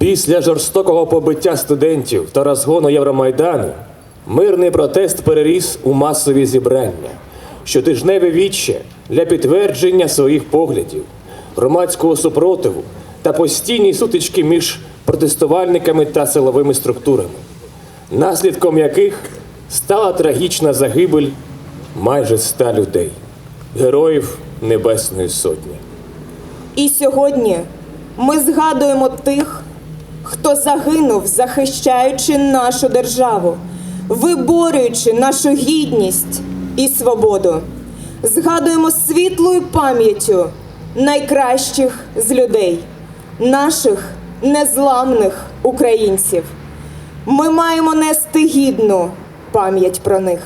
Після жорстокого побиття студентів та розгону Євромайдану мирний протест переріс у масові зібрання, щотижневе віче для підтвердження своїх поглядів, громадського супротиву та постійні сутички між протестувальниками та силовими структурами, наслідком яких стала трагічна загибель майже ста людей, героїв Небесної Сотні. І сьогодні ми згадуємо тих, хто загинув, захищаючи нашу державу, виборюючи нашу гідність і свободу. Згадуємо світлою пам'яттю найкращих з людей, наших незламних українців. Ми маємо нести гідну пам'ять про них.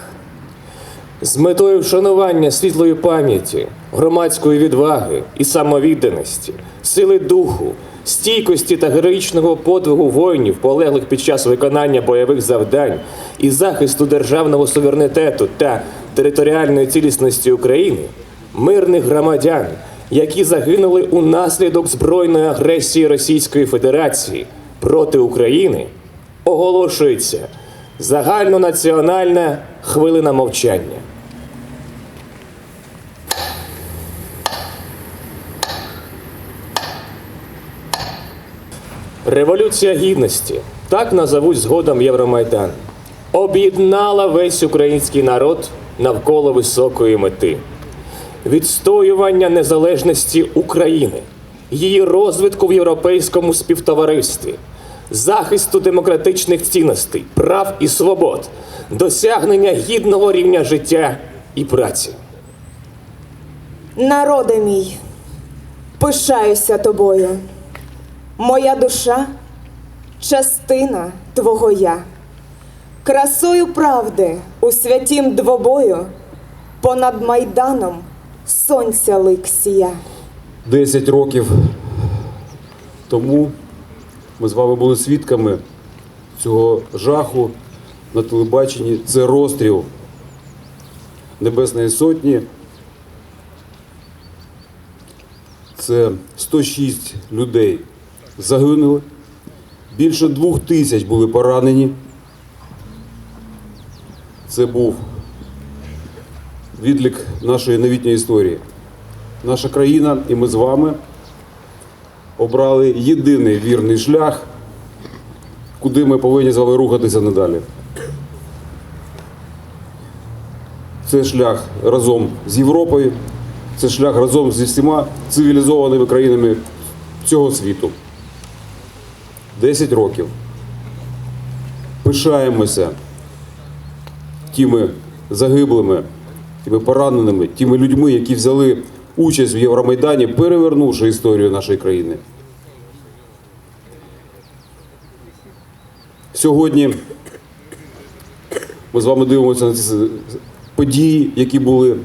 З метою вшанування світлої пам'яті, громадської відваги і самовідданості, сили духу, стійкості та героїчного подвигу воїнів, полеглих під час виконання бойових завдань і захисту державного суверенітету та територіальної цілісності України, мирних громадян, які загинули унаслідок збройної агресії Російської Федерації проти України, оголошується загальнонаціональна хвилина мовчання. Революція гідності, так назовуть згодом Євромайдан, об'єднала весь український народ навколо високої мети відстоювання незалежності України, її розвитку в європейському співтоваристві, захисту демократичних цінностей, прав і свобод, досягнення гідного рівня життя і праці. Народе мій, пишаюся тобою. Моя душа частина твого я. Красою правди у святім двобою понад майданом сонця лик сія. 10 років тому ми з вами були свідками цього жаху на телебаченні. Це розстріл Небесної Сотні. Це 106 людей загинули, більше двох тисяч були поранені. Це був відлік нашої новітньої історії. Наша країна і ми з вами обрали єдиний вірний шлях, куди ми повинні з вами рухатися надалі. Це шлях разом з Європою, це шлях разом зі всіма цивілізованими країнами цього світу. 10 років. Пишаємося тими загиблими, тими пораненими, тими людьми, які взяли участь в Євромайдані, перевернувши історію нашої країни. Сьогодні ми з вами дивимося на ці події, які були,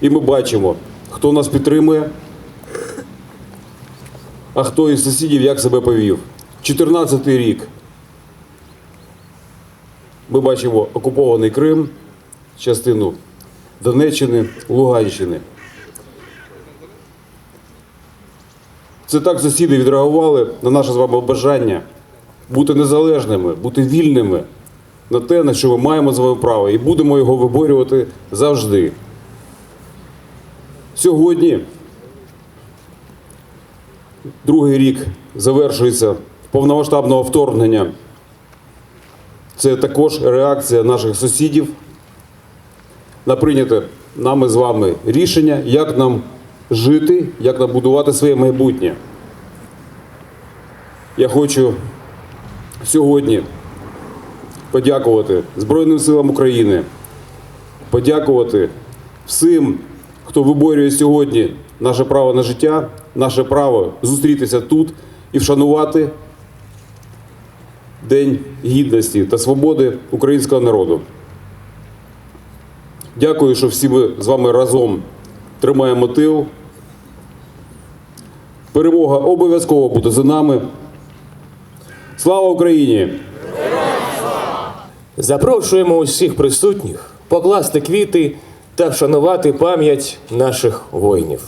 і ми бачимо, хто нас підтримує, а хто із сусідів як себе повів. 14-й рік. Ми бачимо окупований Крим, частину Донеччини, Луганщини. Це так сусіди відреагували на наше з вами бажання бути незалежними, бути вільними на те, на що ми маємо з вами право, і будемо його виборювати завжди. Сьогодні другий рік завершується повномасштабного вторгнення. Це також реакція наших сусідів на прийняте нами з вами рішення, як нам жити, як нам будувати своє майбутнє. Я хочу сьогодні подякувати Збройним силам України, подякувати всім, хто виборює сьогодні наше право на життя, наше право зустрітися тут і вшанувати День гідності та свободи українського народу. Дякую, що всі ми з вами разом тримаємо тил. Перемога обов'язково буде за нами. Слава Україні! Запрошуємо усіх присутніх покласти квіти та вшанувати пам'ять наших воїнів.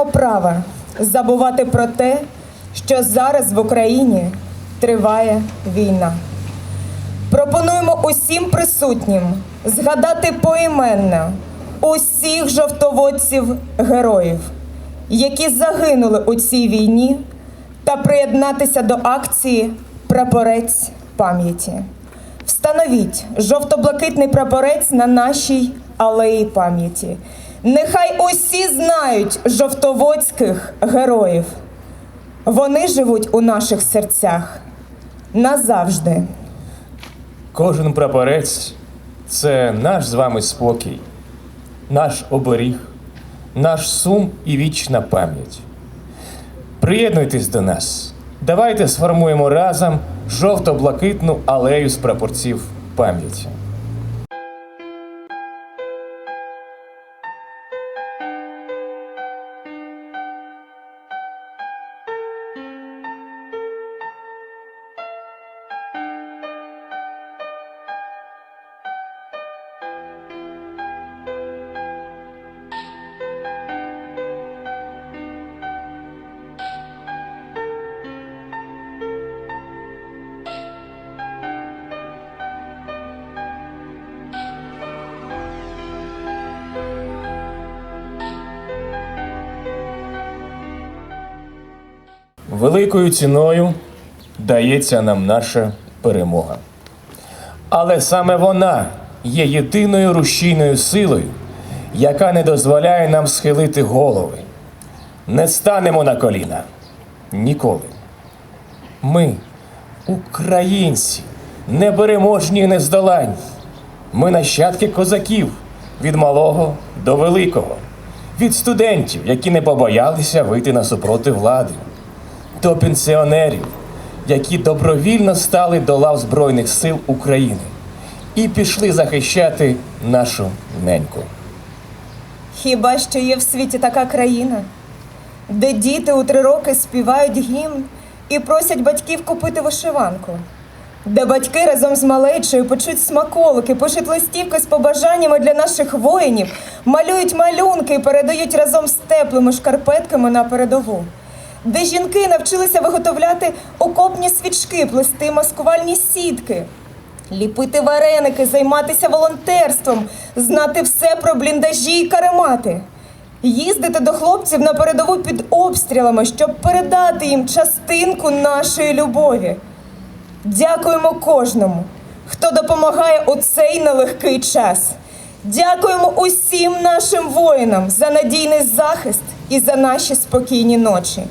Маємо права забувати про те, що зараз в Україні триває війна. Пропонуємо усім присутнім згадати поіменно усіх жовтоводців героїв, які загинули у цій війні, та приєднатися до акції Прапорець пам'яті. Встановіть жовто-блакитний прапорець на нашій алеї пам'яті. Нехай усі знають жовтоводських героїв. Вони живуть у наших серцях назавжди. Кожен прапорець це наш з вами спокій, наш оберіг, наш сум і вічна пам'ять. Приєднуйтесь до нас. Давайте сформуємо разом жовто-блакитну алею з прапорців пам'яті. Великою ціною дається нам наша перемога. Але саме вона є єдиною рушійною силою, яка не дозволяє нам схилити голови. Не станемо на коліна ніколи. Ми, українці, непереможні і нездоланні. Ми нащадки козаків від малого до великого, від студентів, які не побоялися вийти на супроти влади, до пенсіонерів, які добровільно стали до лав Збройних сил України і пішли захищати нашу неньку. Хіба що є в світі така країна, де діти у три роки співають гімн і просять батьків купити вишиванку, де батьки разом з малечою печуть смаколики, пишуть листівки з побажаннями для наших воїнів, малюють малюнки і передають разом з теплими шкарпетками на передову, де жінки навчилися виготовляти окопні свічки, плести маскувальні сітки. Ліпити вареники, займатися волонтерством, знати все про бліндажі і каремати, їздити до хлопців на передову під обстрілами, щоб передати їм частинку нашої любові. Дякуємо кожному, хто допомагає у цей нелегкий час. Дякуємо усім нашим воїнам за надійний захист і за наші спокійні ночі.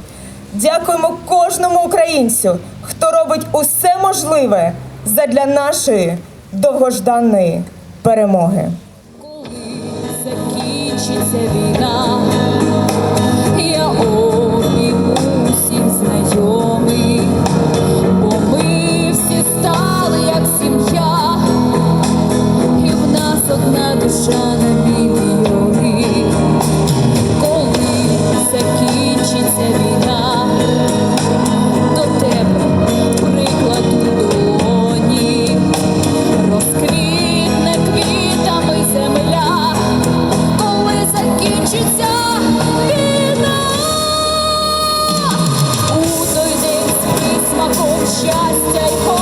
Дякуємо кожному українцю, хто робить усе можливе задля нашої довгожданої перемоги. Коли закінчиться війна, я обійму всіх знайомих. 哎。